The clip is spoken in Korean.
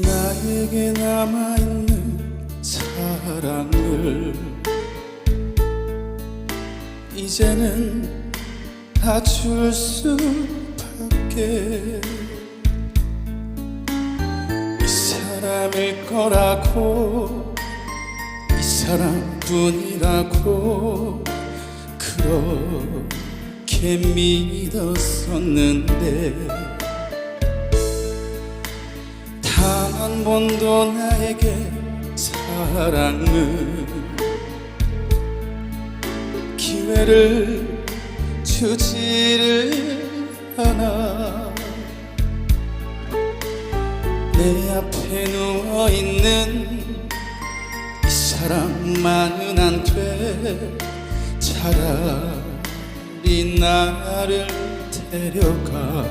나에게 남아있는 사랑을 이제는 다줄 수밖에. 이 사람일 거라고 이 사람뿐이라고 그렇게 믿었었는데 한 번도 나에게 사랑을 기회를 주지를 않아. 내 앞에 누워있는 이 사람만은 안 돼. 차라리 나를 데려가